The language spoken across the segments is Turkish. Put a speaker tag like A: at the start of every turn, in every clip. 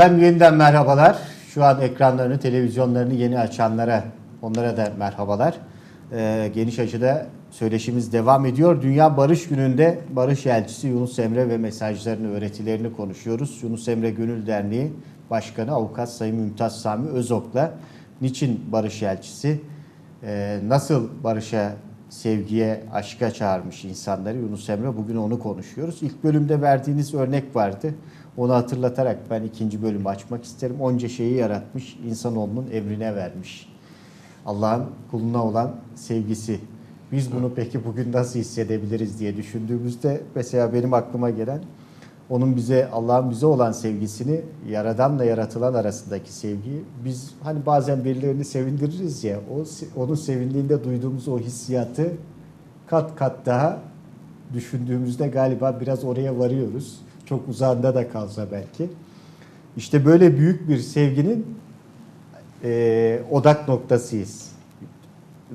A: Efendim yeniden merhabalar. Şu an ekranlarını, televizyonlarını yeni açanlara, onlara da merhabalar. Ee, geniş açıda söyleşimiz devam ediyor. Dünya Barış Günü'nde Barış Elçisi Yunus Emre ve mesajlarını, öğretilerini konuşuyoruz. Yunus Emre Gönül Derneği Başkanı Avukat Sayın Mümtaz Sami Özok'la niçin Barış Elçisi, Ee, nasıl barışa, sevgiye, aşka çağırmış insanları Yunus Emre bugün onu konuşuyoruz. İlk bölümde verdiğiniz örnek vardı. Onu hatırlatarak ben ikinci bölümü açmak isterim. Onca şeyi yaratmış, insanoğlunun emrine vermiş. Allah'ın kuluna olan sevgisi. Biz bunu peki bugün nasıl hissedebiliriz diye düşündüğümüzde mesela benim aklıma gelen onun bize Allah'ın bize olan sevgisini yaradanla yaratılan arasındaki sevgiyi biz hani bazen birilerini sevindiririz ya o onun sevindiğinde duyduğumuz o hissiyatı kat kat daha düşündüğümüzde galiba biraz oraya varıyoruz. Çok uzağında da kalsa belki. İşte böyle büyük bir sevginin e, odak noktasıyız.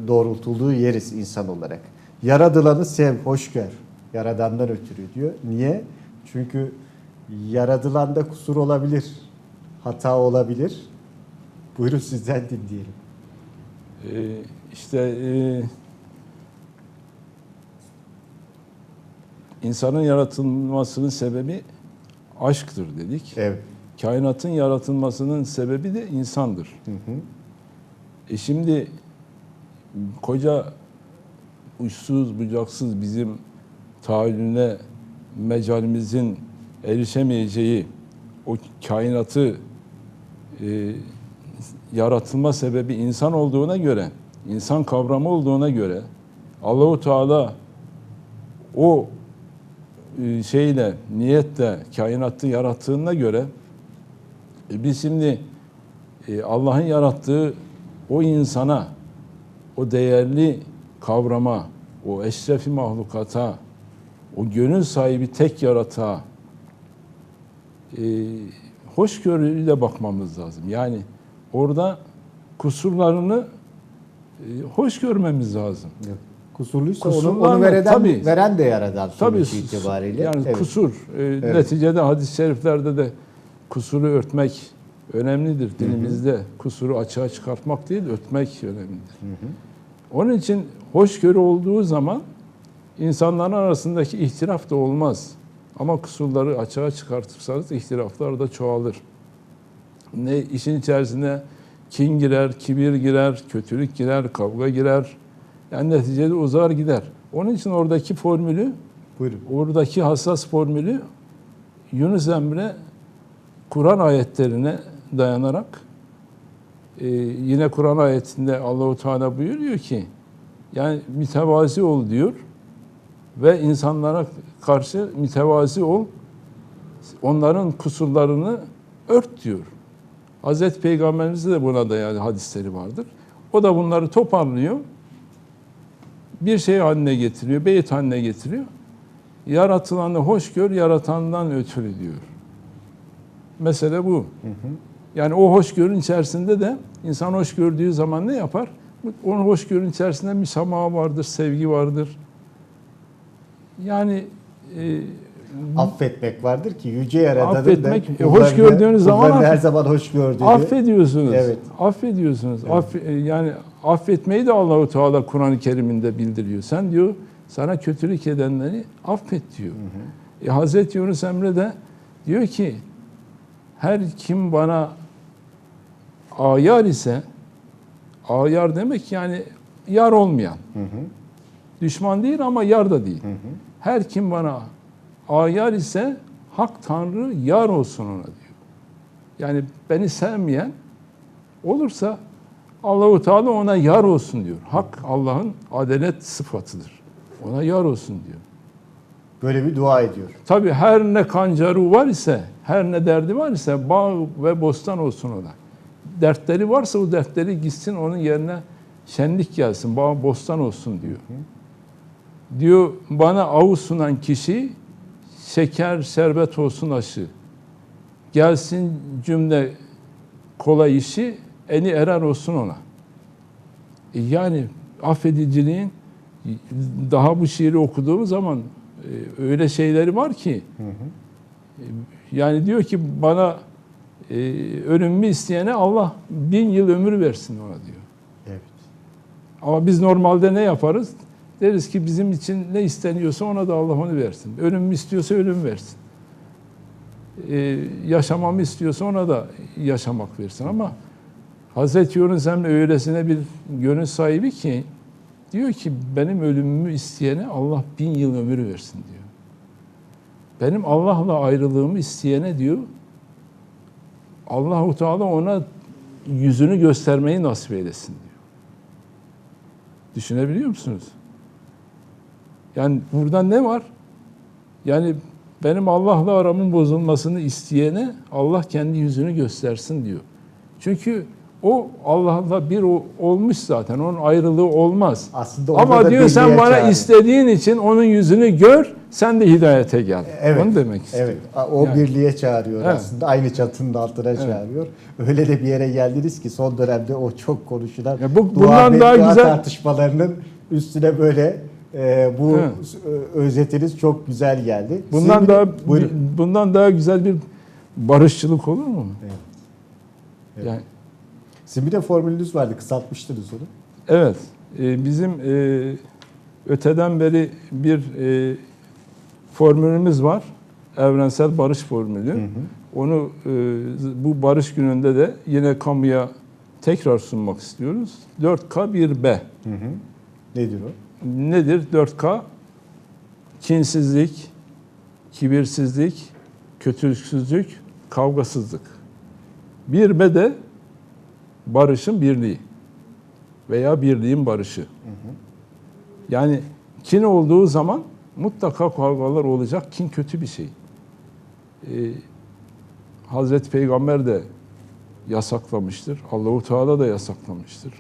A: Doğrultulduğu yeriz insan olarak. Yaradılanı sev, hoş gör. Yaradandan ötürü diyor. Niye? Çünkü yaradılanda kusur olabilir, hata olabilir. Buyurun sizden dinleyelim.
B: Ee, işte e, insanın yaratılmasının sebebi aşktır dedik.
A: Evet.
B: Kainatın yaratılmasının sebebi de insandır.
A: Hı hı.
B: E şimdi koca uçsuz bucaksız bizim tahayyülüne mecalimizin erişemeyeceği o kainatı e, yaratılma sebebi insan olduğuna göre, insan kavramı olduğuna göre Allahu Teala o e, şeyle, niyetle kainatı yarattığına göre e, biz şimdi e, Allah'ın yarattığı o insana, o değerli kavrama, o eşrefi mahlukata, o gönül sahibi tek yaratığa e, hoşgörüyle bakmamız lazım. Yani orada kusurlarını e, hoş görmemiz lazım.
A: Yok. Kusurluysa onu, onu veren,
B: Tabii.
A: veren de yaradan
B: Tabii
A: itibariyle.
B: yani
A: Evet.
B: kusur. e, Neticede hadis-i şeriflerde de kusuru örtmek önemlidir dilimizde. Kusuru açığa çıkartmak değil, örtmek önemlidir. Onun için hoşgörü olduğu zaman insanların arasındaki ihtilaf da olmaz. Ama kusurları açığa çıkartırsanız ihtilaflar da çoğalır. Ne işin içerisine kin girer, kibir girer, kötülük girer, kavga girer. Yani neticede uzar gider. Onun için oradaki formülü
A: Buyurun.
B: Oradaki hassas formülü Yunus Emre Kur'an ayetlerine dayanarak e, yine Kur'an ayetinde Allahu Teala buyuruyor ki yani mütevazi ol diyor ve insanlara karşı mütevazi ol onların kusurlarını ört diyor. Hazreti Peygamberimizde de buna da yani hadisleri vardır. O da bunları toparlıyor. Bir şey haline getiriyor, beyit haline getiriyor. Yaratılanı hoş gör, yaratandan ötürü diyor. Mesele bu. Yani o hoşgörün içerisinde de insan hoş gördüğü zaman ne yapar? Onun hoşgörün içerisinde müsamaha vardır, sevgi vardır. Yani e,
A: Affetmek vardır ki yüce yaradanın
B: Affetmek,
A: da
B: e, hoş gördüğünüz zaman
A: her zaman hoş gördüğünü.
B: affediyorsunuz.
A: Evet.
B: Affediyorsunuz. Aff- e, yani affetmeyi de Allahu Teala Kur'an-ı Kerim'inde bildiriyor. Sen diyor sana kötülük edenleri affet diyor. E, Hazreti Yunus Emre de diyor ki her kim bana ayar ise ayar demek yani yar olmayan. Düşman değil ama yar da değil. Her kim bana ayar ise Hak Tanrı yar olsun ona diyor. Yani beni sevmeyen olursa Allahu Teala ona yar olsun diyor. Hak Allah'ın adalet sıfatıdır. Ona yar olsun diyor.
A: Böyle bir dua ediyor.
B: Tabi her ne kancarı var ise, her ne derdi var ise bağ ve bostan olsun ona. Dertleri varsa o dertleri gitsin onun yerine şenlik gelsin, bağ bostan olsun diyor. Diyor bana avu sunan kişi şeker şerbet olsun aşı. Gelsin cümle kolay işi eni erer olsun ona. E Yani affediciliğin daha bu şiiri okuduğum zaman e, öyle şeyleri var ki e, yani diyor ki bana e, ölümümü isteyene Allah bin yıl ömür versin ona diyor.
A: Evet.
B: Ama biz normalde ne yaparız? Deriz ki bizim için ne isteniyorsa ona da Allah onu versin. Ölümümü istiyorsa ölüm versin. Ee, yaşamamı istiyorsa ona da yaşamak versin. Ama Hazreti Yunus Emre öylesine bir gönül sahibi ki diyor ki benim ölümümü isteyene Allah bin yıl ömür versin diyor. Benim Allah'la ayrılığımı isteyene diyor Allahu Teala ona yüzünü göstermeyi nasip eylesin diyor. Düşünebiliyor musunuz? Yani burada ne var? Yani benim Allah'la aramın bozulmasını isteyene Allah kendi yüzünü göstersin diyor. Çünkü o Allah'la bir olmuş zaten. Onun ayrılığı olmaz.
A: Aslında
B: Ama diyor sen bana
A: çağırıyor.
B: istediğin için onun yüzünü gör, sen de hidayete gel.
A: Evet.
B: Onu demek istiyor.
A: Evet. O
B: Yani.
A: birliğe çağırıyor
B: Evet.
A: aslında. Aynı çatının altına çağırıyor. Öyle de bir yere geldiniz ki son dönemde o çok konuşulan
B: Ya bu-
A: dua
B: bundan
A: ve
B: daha
A: dua
B: güzel-
A: tartışmalarının üstüne böyle e, bu
B: Evet.
A: e, özetiniz çok güzel geldi.
B: Bundan
A: Sizin-
B: daha
A: Buyurun.
B: bundan daha güzel bir barışçılık olur mu?
A: Evet. Evet.
B: Yani
A: Sizin bir de formülünüz vardı. Kısaltmıştınız onu.
B: Evet, e, bizim e, öteden beri bir e, formülümüz var. Evrensel barış formülü. Onu e, bu barış gününde de yine kamuya tekrar sunmak istiyoruz. 4K 1B.
A: Nedir o?
B: Nedir 4K? Kinsizlik, kibirsizlik, kötülüksüzlük, kavgasızlık. 1B de barışın birliği veya birliğin barışı. Yani kin olduğu zaman mutlaka kavgalar olacak. Kin kötü bir şey. Ee, Hazreti Peygamber de yasaklamıştır. Allahu Teala da yasaklamıştır.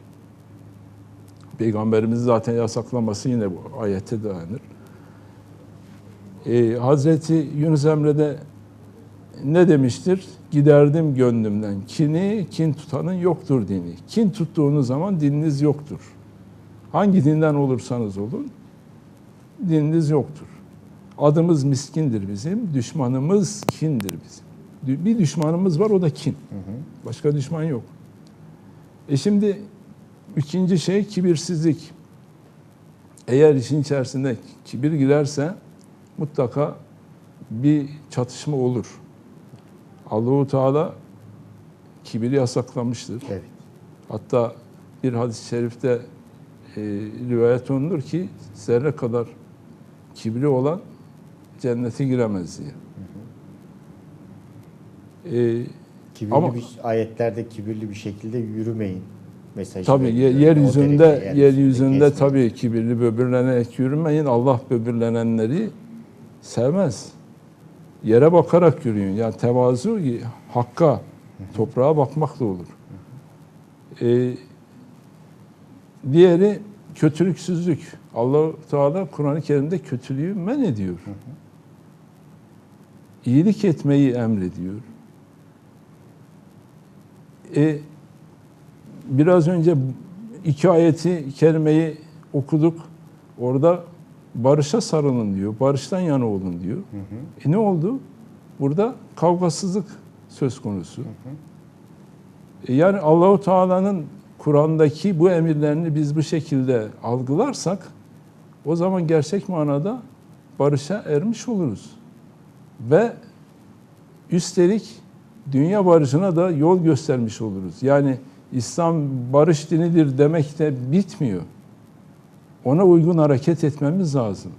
B: Peygamberimiz zaten yasaklaması yine bu ayette dayanır. Ee, Hazreti Yunus Emre de ne demiştir? Giderdim gönlümden kini, kin tutanın yoktur dini. Kin tuttuğunuz zaman dininiz yoktur. Hangi dinden olursanız olun, dininiz yoktur. Adımız miskindir bizim, düşmanımız kindir bizim. Bir düşmanımız var, o da kin. Başka düşman yok. E şimdi ikinci şey kibirsizlik. Eğer işin içerisinde kibir girerse mutlaka bir çatışma olur. Allahu Teala kibiri yasaklamıştır.
A: Evet.
B: Hatta bir hadis-i şerifte e, rivayet olunur ki zerre kadar kibri olan cennete giremez diye. E,
A: Kibirli
B: Ama-
A: bir ayetlerde kibirli bir şekilde yürümeyin mesajı.
B: tabii
A: veriliyor.
B: ye-
A: O
B: yeryüzünde
A: derece yeryüzünde
B: tabii kibirli böbürlenerek yürümeyin. Allah böbürlenenleri sevmez. Yere bakarak yürüyün. Yani tevazu hakka, toprağa bakmakla olur. Ee, diğeri kötülüksüzlük. allah Teala Kur'an-ı Kerim'de kötülüğü men ediyor. İyilik etmeyi emrediyor. E, biraz önce iki ayeti kerimeyi okuduk. Orada barışa sarılın diyor. Barıştan yana olun diyor. E ne oldu? Burada kavgasızlık söz konusu. E yani Allahu Teala'nın Kur'an'daki bu emirlerini biz bu şekilde algılarsak o zaman gerçek manada barışa ermiş oluruz. Ve üstelik dünya barışına da yol göstermiş oluruz. Yani İslam barış dinidir demek de bitmiyor. Ona uygun hareket etmemiz lazım.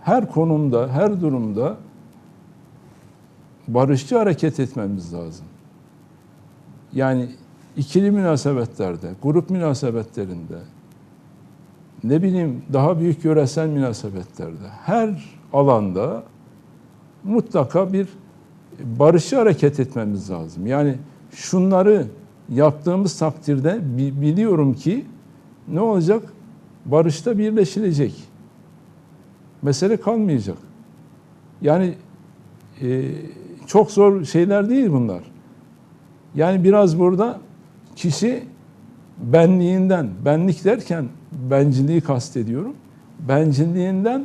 B: Her konumda, her durumda barışçı hareket etmemiz lazım. Yani ikili münasebetlerde, grup münasebetlerinde, ne bileyim daha büyük yöresel münasebetlerde, her alanda mutlaka bir barışçı hareket etmemiz lazım. Yani şunları yaptığımız takdirde bi- biliyorum ki ne olacak? Barışta birleşilecek. Mesele kalmayacak. Yani e, çok zor şeyler değil bunlar. Yani biraz burada kişi benliğinden, benlik derken bencilliği kastediyorum. Bencilliğinden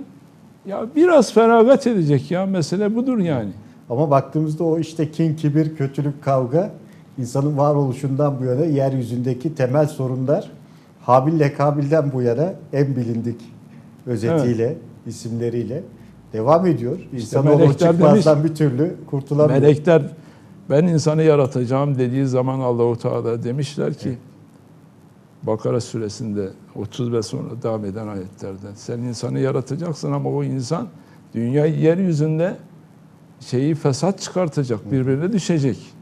B: ya biraz feragat edecek ya mesele budur yani.
A: Ama baktığımızda o işte kin, kibir, kötülük, kavga insanın varoluşundan bu yana yeryüzündeki temel sorunlar Habil'le Kabil'den bu yana en bilindik özetiyle, isimleriyle devam ediyor. İnsan o
B: melekler
A: çıkmazdan bir türlü kurtulamıyor.
B: Melekler ben insanı yaratacağım dediği zaman Allahu Teala demişler ki Bakara suresinde 30 ve sonra devam eden ayetlerden sen insanı yaratacaksın ama o insan dünya yeryüzünde şeyi fesat çıkartacak, birbirine düşecek.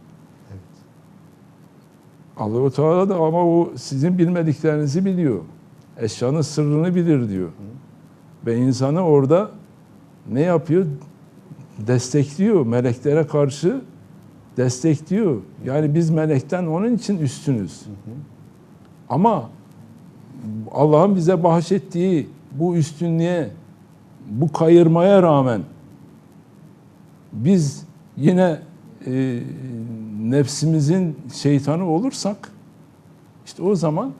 B: Allahu Teala da ama o sizin bilmediklerinizi biliyor. Eşyanın sırrını bilir diyor. Ve insanı orada ne yapıyor? Destekliyor. Meleklere karşı destekliyor. Yani biz melekten onun için üstünüz. Ama Allah'ın bize bahşettiği bu üstünlüğe, bu kayırmaya rağmen biz yine e, nefsimizin şeytanı olursak işte o zaman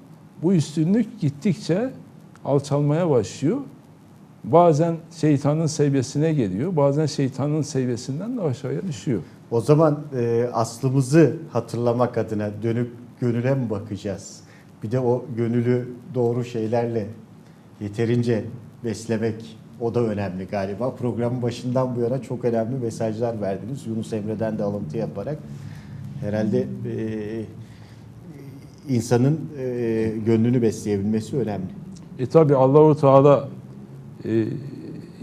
B: bu üstünlük gittikçe alçalmaya başlıyor. Bazen şeytanın seviyesine geliyor, bazen şeytanın seviyesinden de aşağıya düşüyor.
A: O zaman e, aslımızı hatırlamak adına dönüp gönüle mi bakacağız? Bir de o gönülü doğru şeylerle yeterince beslemek o da önemli galiba. Programın başından bu yana çok önemli mesajlar verdiniz. Yunus Emre'den de alıntı yaparak. Herhalde e, insanın e, gönlünü besleyebilmesi önemli.
B: E tabi Allahu Teala e,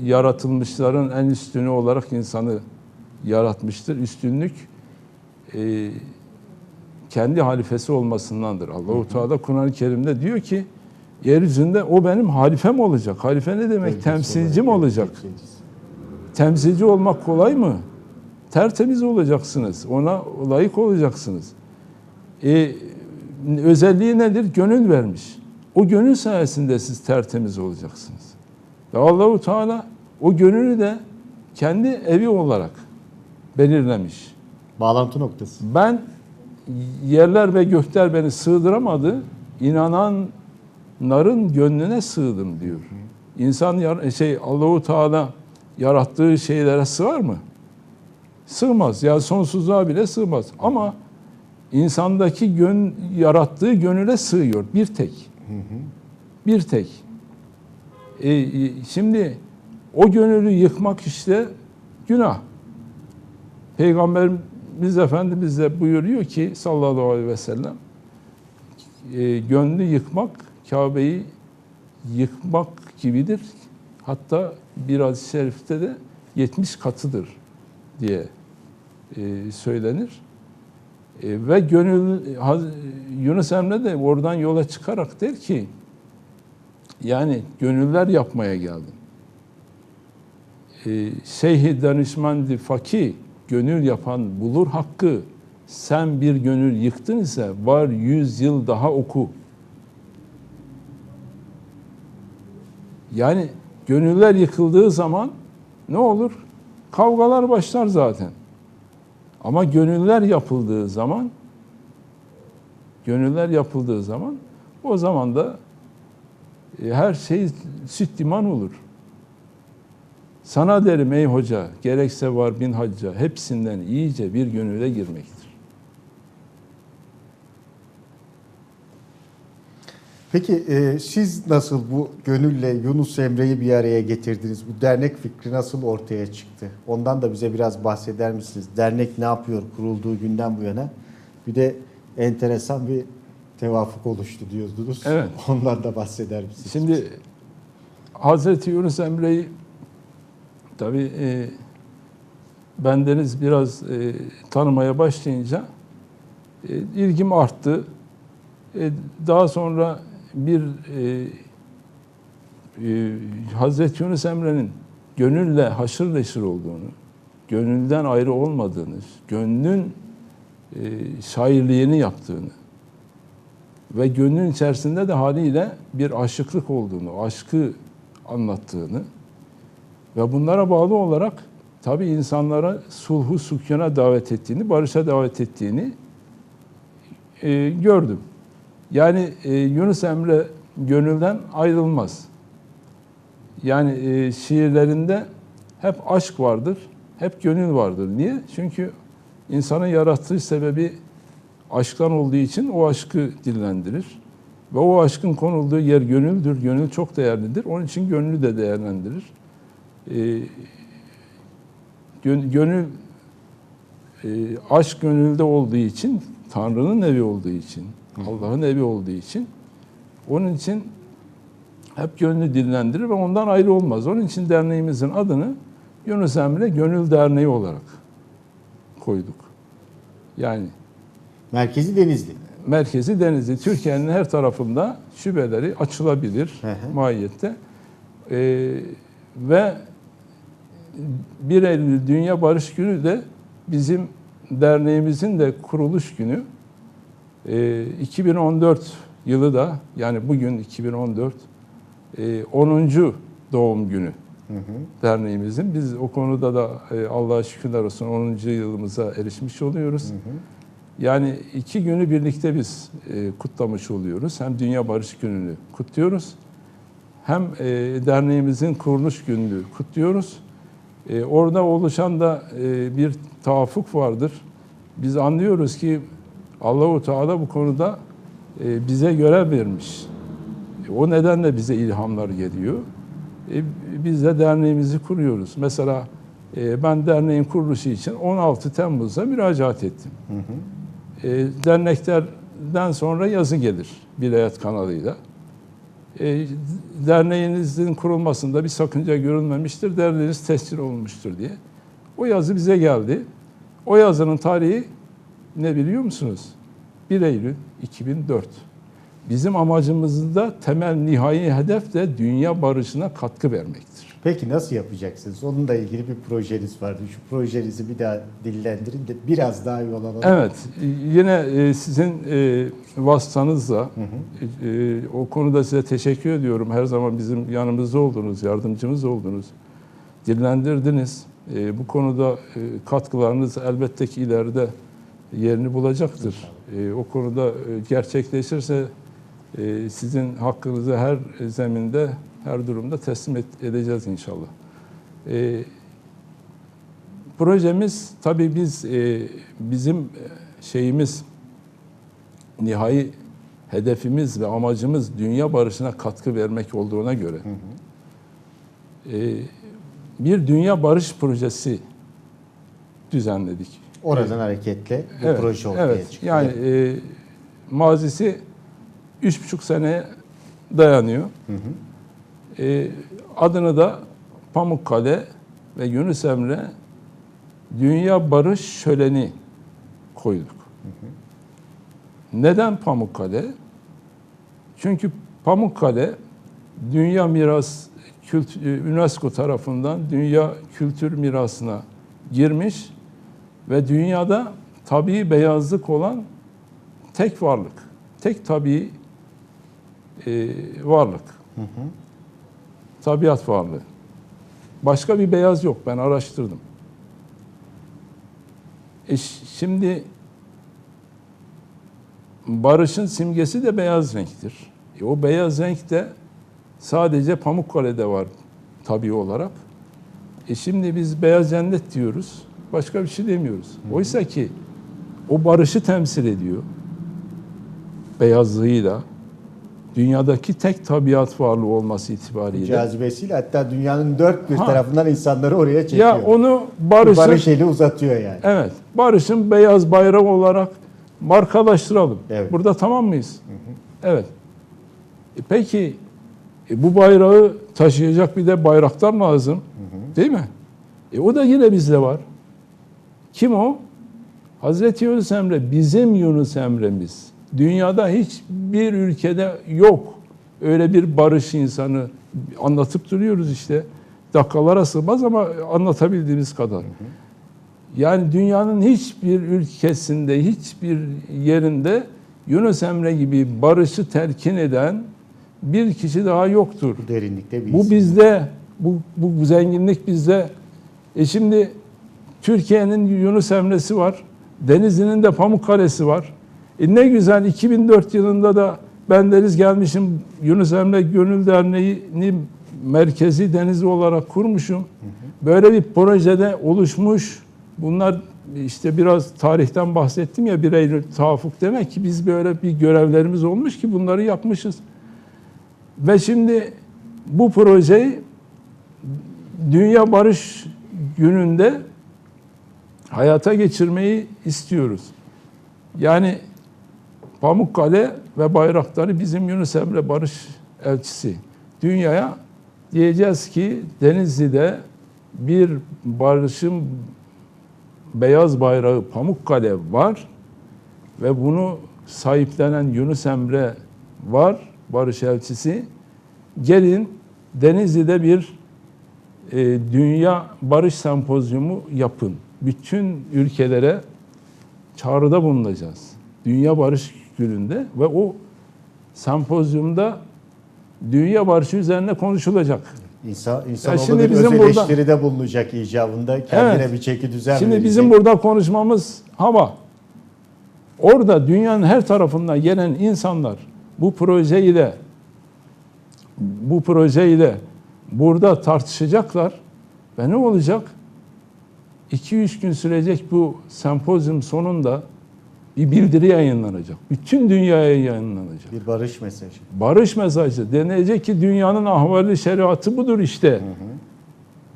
B: yaratılmışların en üstünü olarak insanı yaratmıştır. Üstünlük e, kendi halifesi olmasındandır. Allahu Teala Kur'an-ı Kerim'de diyor ki yeryüzünde o benim halifem olacak. Halife ne demek? Temsilcim olacak. Temsilci olmak kolay mı? Tertemiz olacaksınız. Ona layık olacaksınız. E, özelliği nedir? Gönül vermiş. O gönül sayesinde siz tertemiz olacaksınız. Ve Allahu Teala o gönülü de kendi evi olarak belirlemiş.
A: Bağlantı noktası.
B: Ben yerler ve gökler beni sığdıramadı. İnananların gönlüne sığdım diyor. İnsan şey Allahu Teala yarattığı şeylere sığar mı? Sığmaz. Ya sonsuzluğa bile sığmaz. Ama insandaki gön yarattığı gönüle sığıyor bir tek. Bir tek. E, e, şimdi o gönülü yıkmak işte günah. Peygamberimiz Efendimiz de buyuruyor ki sallallahu aleyhi ve sellem e, gönlü yıkmak Kabe'yi yıkmak gibidir. Hatta bir hadis-i şerifte de 70 katıdır diye e, söylenir. E, ve gönül Yunus Emre de oradan yola çıkarak der ki yani gönüller yapmaya geldim. E, Şeyh-i danışman fakih gönül yapan bulur hakkı. Sen bir gönül yıktın ise var yüz yıl daha oku. Yani gönüller yıkıldığı zaman ne olur? Kavgalar başlar zaten. Ama gönüller yapıldığı zaman gönüller yapıldığı zaman o zaman da e, her şey süt liman olur. Sana derim ey hoca, gerekse var bin hacca, hepsinden iyice bir gönüle girmektir.
A: Peki e, siz nasıl bu gönülle Yunus Emre'yi bir araya getirdiniz? Bu dernek fikri nasıl ortaya çıktı? Ondan da bize biraz bahseder misiniz? Dernek ne yapıyor kurulduğu günden bu yana? Bir de enteresan bir tevafuk oluştu diyordunuz.
B: Evet.
A: Ondan da bahseder misiniz?
B: Şimdi Hazreti Yunus Emre'yi tabi e, bendeniz biraz e, tanımaya başlayınca e, ilgim arttı. E, daha sonra bir e, e, Hazreti Yunus Emre'nin gönülle haşır neşir olduğunu, gönülden ayrı olmadığını, gönlün e, şairliğini yaptığını ve gönlün içerisinde de haliyle bir aşıklık olduğunu, aşkı anlattığını ve bunlara bağlı olarak tabi insanlara sulhu sükûna davet ettiğini, barışa davet ettiğini e, gördüm. Yani e, Yunus Emre gönülden ayrılmaz. Yani e, şiirlerinde hep aşk vardır, hep gönül vardır. Niye? Çünkü insanın yarattığı sebebi aşktan olduğu için o aşkı dillendirir. Ve o aşkın konulduğu yer gönüldür. Gönül çok değerlidir. Onun için gönlü de değerlendirir. Gön- gönül e, aşk gönülde olduğu için, Tanrı'nın evi olduğu için, Allah'ın evi olduğu için, onun için hep gönlü dillendirir ve ondan ayrı olmaz. Onun için derneğimizin adını Yunus Emre Gönül Derneği olarak koyduk. Yani
A: Merkezi Denizli.
B: merkezi Denizli, Türkiye'nin her tarafında şubeleri açılabilir
A: Hı hı.
B: mahiyette. Ee, ve 1 Eylül Dünya Barış Günü de bizim derneğimizin de kuruluş günü. Ee, 2014 yılı da yani bugün 2014 e, 10. doğum günü
A: Hı hı.
B: derneğimizin. Biz o konuda da e, Allah'a şükürler olsun 10. yılımıza erişmiş oluyoruz.
A: Hı hı.
B: Yani iki günü birlikte biz e, kutlamış oluyoruz. Hem Dünya Barış Günü'nü kutluyoruz. Hem e, derneğimizin kuruluş gününü kutluyoruz. E, orada oluşan da e, bir tavafuk vardır. Biz anlıyoruz ki Allahu Teala bu konuda e, bize görev vermiş. E, o nedenle bize ilhamlar geliyor. E, biz de derneğimizi kuruyoruz. Mesela e, ben derneğin kuruluşu için 16 Temmuz'da müracaat ettim.
A: Hı hı.
B: E, derneklerden sonra yazı gelir Bilayet kanalıyla. E, derneğinizin kurulmasında bir sakınca görülmemiştir, derneğiniz tescil olmuştur diye. O yazı bize geldi. O yazının tarihi ne biliyor musunuz? 1 Eylül 2004. Bizim amacımızın da temel nihai hedef de dünya barışına katkı vermektir.
A: Peki nasıl yapacaksınız? Onunla ilgili bir projeniz vardı. Şu projenizi bir daha dillendirin de biraz daha yol alalım.
B: Evet, yine e, sizin e, vasıtanızla
A: Hı hı.
B: e, o konuda size teşekkür ediyorum. Her zaman bizim yanımızda oldunuz, yardımcımız oldunuz. Dillendirdiniz. Bu konuda katkılarınız elbette ki ileride yerini bulacaktır. E, O konuda e, gerçekleşirse e, sizin hakkınızı her zeminde, her durumda teslim et- edeceğiz inşallah. E, Projemiz tabii biz e, bizim e, şeyimiz nihai hedefimiz ve amacımız dünya barışına katkı vermek olduğuna göre e, bir dünya barış projesi düzenledik.
A: Oradan hareketle bu
B: Evet,
A: proje ortaya
B: evet.
A: çıktı.
B: Yani e, mazisi üç buçuk sene dayanıyor.
A: Hı hı.
B: E, adını da Pamukkale ve Yunus Emre Dünya Barış Şöleni koyduk. Neden Pamukkale? Çünkü Pamukkale Dünya Miras Kült- UNESCO tarafından Dünya Kültür Mirasına girmiş ve dünyada tabii beyazlık olan tek varlık, tek tabii e, varlık,
A: Hı hı.
B: tabiat varlığı. Başka bir beyaz yok, ben araştırdım. E şimdi barışın simgesi de beyaz renktir. E o beyaz renk de sadece Pamukkale'de var tabii olarak. E şimdi biz beyaz cennet diyoruz. Başka bir şey demiyoruz. Oysa ki o barışı temsil ediyor. Beyazlığıyla. Dünyadaki tek tabiat varlığı olması itibariyle.
A: Cazibesiyle hatta dünyanın dört bir
B: Ha.
A: tarafından insanları oraya çekiyor.
B: Ya onu
A: barış,
B: barışın
A: eli uzatıyor yani.
B: Evet. Barış'ın beyaz bayrağı olarak markalaştıralım.
A: Evet.
B: Burada tamam mıyız? Evet. E peki e bu bayrağı taşıyacak bir de bayraktar lazım. Değil mi? E o da yine bizde var. Kim o? Hazreti Yunus Emre bizim Yunus Emre'miz. Dünyada hiçbir ülkede yok. Öyle bir barış insanı anlatıp duruyoruz işte. Dakikalara sığmaz ama anlatabildiğimiz kadar. Yani dünyanın hiçbir ülkesinde, hiçbir yerinde Yunus Emre gibi barışı telkin eden bir kişi daha yoktur.
A: Bu derinlikte bir
B: Bu
A: isim.
B: bizde, bu, bu zenginlik bizde. E şimdi Türkiye'nin Yunus Emre'si var, Denizli'nin de Pamukkale'si var. E ne güzel 2004 yılında da ben deniz gelmişim Yunus Emre Gönül Derneği'ni merkezi Denizli olarak kurmuşum. Böyle bir projede oluşmuş. Bunlar işte biraz tarihten bahsettim ya bir Eylül tavafuk demek ki biz böyle bir görevlerimiz olmuş ki bunları yapmışız. Ve şimdi bu projeyi Dünya Barış Günü'nde hayata geçirmeyi istiyoruz. Yani Pamukkale ve bayrakları bizim Yunus Emre Barış Elçisi. Dünyaya diyeceğiz ki Denizli'de bir barışın beyaz bayrağı Pamukkale var ve bunu sahiplenen Yunus Emre var, Barış Elçisi. Gelin Denizli'de bir e, Dünya Barış Sempozyumu yapın. Bütün ülkelere çağrıda bulunacağız. Dünya Barış Günü'nde ve o sempozyumda dünya barışı üzerine konuşulacak.
A: İnsan,
B: Ya
A: insanoğlu
B: şimdi bizim
A: öz
B: burada-
A: eleştiride bulunacak icabında. Kendine
B: Evet.
A: bir çeki düzen
B: Şimdi
A: verecek.
B: bizim burada konuşmamız hava. Orada dünyanın her tarafından gelen insanlar bu projeyi de bu projeyi de burada tartışacaklar ve ne olacak? 2-3 gün sürecek bu sempozyum sonunda bir bildiri yayınlanacak. Bütün dünyaya yayınlanacak.
A: Bir barış mesajı.
B: Barış mesajı. Denecek ki dünyanın ahvali şeriatı budur işte.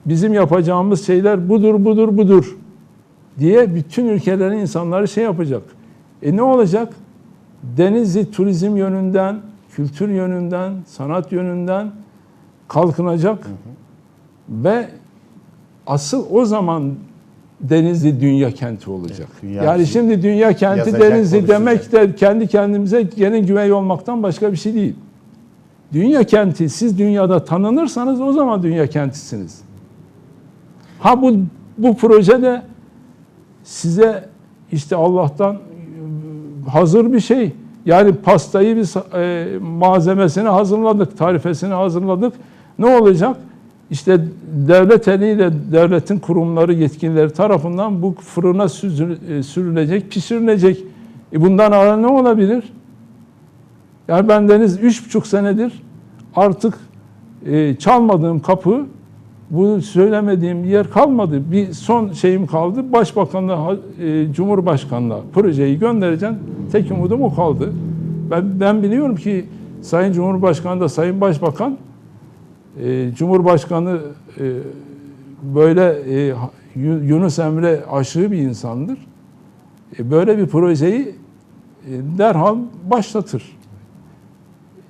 B: Bizim yapacağımız şeyler budur, budur, budur. Diye bütün ülkelerin insanları şey yapacak. E ne olacak? Denizli turizm yönünden, kültür yönünden, sanat yönünden kalkınacak. Ve asıl o zaman Denizli dünya kenti olacak.
A: Evet, dünya
B: yani şimdi dünya kenti
A: yazacak,
B: Denizli
A: konuşacak.
B: demek de kendi kendimize gene güvey olmaktan başka bir şey değil. Dünya kenti siz dünyada tanınırsanız o zaman dünya kentisiniz. Ha bu bu projede size işte Allah'tan e, hazır bir şey. Yani pastayı biz e, malzemesini hazırladık, tarifesini hazırladık. Ne olacak? İşte devlet eliyle devletin kurumları, yetkilileri tarafından bu fırına e, sürülecek, pişirilecek. E bundan ara ne olabilir? Yani ben deniz üç buçuk senedir artık e, çalmadığım kapı, bu söylemediğim yer kalmadı. Bir son şeyim kaldı. Başbakanla, e, Cumhurbaşkanına projeyi göndereceğim. Tek umudum o kaldı. Ben, ben biliyorum ki Sayın Cumhurbaşkanı da Sayın Başbakan e, Cumhurbaşkanı e, böyle e, Yu- Yunus Emre aşığı bir insandır. E, böyle bir projeyi e, derhal başlatır.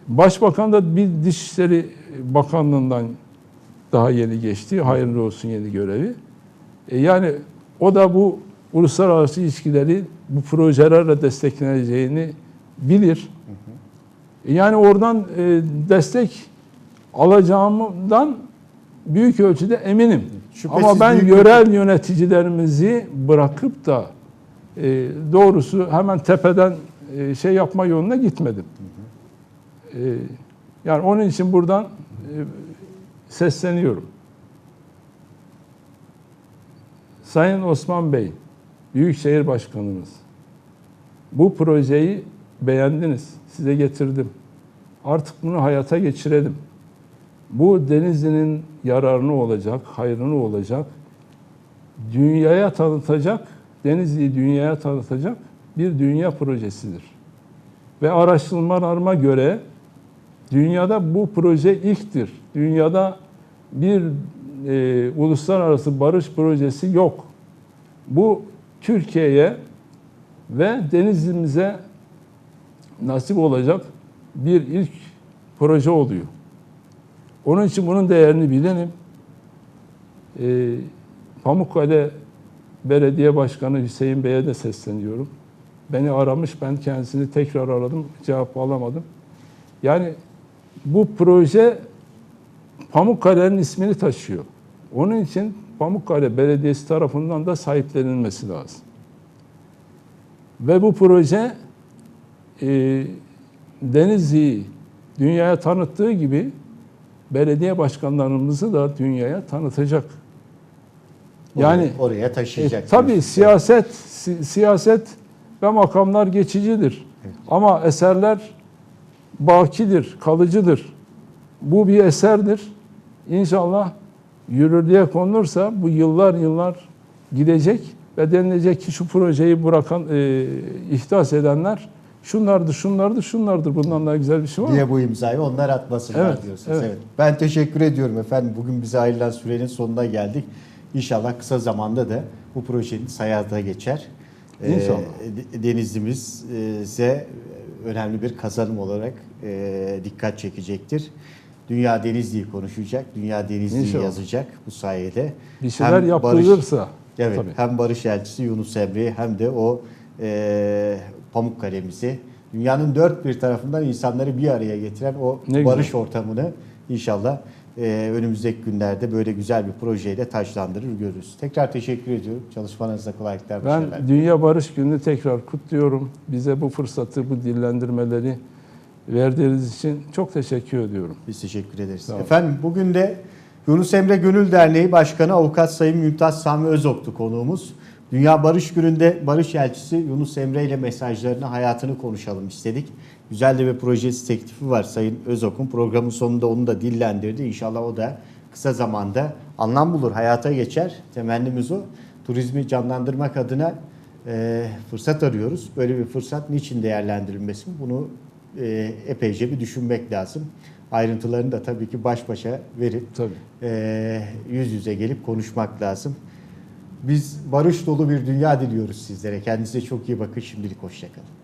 B: Başbakan da bir Dışişleri Bakanlığından daha yeni geçti. Hayırlı olsun yeni görevi. E, yani o da bu uluslararası ilişkileri bu projelerle destekleneceğini bilir. E, yani oradan e, destek alacağımdan büyük ölçüde eminim.
A: Şüphesiz
B: Ama ben
A: büyük
B: yerel yöneticilerimizi bırakıp da e, doğrusu hemen tepeden e, şey yapma yoluna gitmedim. E, yani onun için buradan e, sesleniyorum. Sayın Osman Bey, Büyükşehir Başkanımız, bu projeyi beğendiniz, size getirdim. Artık bunu hayata geçirelim. Bu Denizli'nin yararını olacak, hayrını olacak, dünyaya tanıtacak, Denizli'yi dünyaya tanıtacak bir dünya projesidir. Ve araştırmalarıma göre dünyada bu proje ilktir. Dünyada bir e, uluslararası barış projesi yok. Bu Türkiye'ye ve Denizli'mize nasip olacak bir ilk proje oluyor. Onun için bunun değerini bilelim. Ee, Pamukkale Belediye Başkanı Hüseyin Bey'e de sesleniyorum. Beni aramış, ben kendisini tekrar aradım, cevap alamadım. Yani bu proje Pamukkale'nin ismini taşıyor. Onun için Pamukkale Belediyesi tarafından da sahiplenilmesi lazım. Ve bu proje e, Denizli'yi dünyaya tanıttığı gibi belediye başkanlarımızı da dünyaya tanıtacak. Yani
A: Oraya- oraya taşıyacak.
B: e, tabii siyaset si- siyaset ve makamlar geçicidir. Ama eserler bakidir, kalıcıdır. Bu bir eserdir. İnşallah yürürlüğe konulursa bu yıllar yıllar gidecek ve denilecek ki şu projeyi bırakan, e, ihdas edenler şunlardır, şunlardır, şunlardır. Bundan daha güzel bir şey var mı?
A: diye bu imzayı onlar atmasınlar
B: Evet,
A: diyorsunuz.
B: evet.
A: Evet. Ben teşekkür ediyorum efendim. Bugün bize ayrılan sürenin sonuna geldik. İnşallah kısa zamanda da bu projenin hayata geçer. Ee,
B: İnşallah.
A: e, ise önemli bir kazanım olarak e, dikkat çekecektir. Dünya Denizli'yi konuşacak, Dünya Denizli'yi
B: İnşallah.
A: yazacak bu sayede.
B: Bir şeyler
A: Hem
B: yapılırsa.
A: Evet,
B: tabii.
A: hem Barış Elçisi Yunus Emre'yi hem de o e, Pamukkale'mizi dünyanın dört bir tarafından insanları bir araya getiren o
B: Ne güzel.
A: barış ortamını inşallah e, önümüzdeki günlerde böyle güzel bir projeyle taşlandırır görürüz. Tekrar teşekkür ediyorum. Çalışmanızda kolaylıklar.
B: Ben Dünya Barış Günü'nü tekrar kutluyorum. Bize bu fırsatı, bu dillendirmeleri verdiğiniz için çok teşekkür ediyorum.
A: Biz teşekkür ederiz. Efendim bugün de Yunus Emre Gönül Derneği Başkanı Avukat Sayın Mümtaz Sami Özok'tu konuğumuz. Dünya Barış Günü'nde Barış Elçisi Yunus Emre ile mesajlarını, hayatını konuşalım istedik. Güzel de bir projesi teklifi var Sayın Özok'un. Programın sonunda onu da dillendirdi. İnşallah o da kısa zamanda anlam bulur, hayata geçer. Temennimiz o. Turizmi canlandırmak adına e, fırsat arıyoruz. Böyle bir fırsat niçin değerlendirilmesin? Bunu e, epeyce bir düşünmek lazım. Ayrıntılarını da tabii ki baş başa verip
B: Tabii.
A: e, yüz yüze gelip konuşmak lazım. Biz barış dolu bir dünya diliyoruz sizlere. Kendinize çok iyi bakın. Şimdilik hoşçakalın.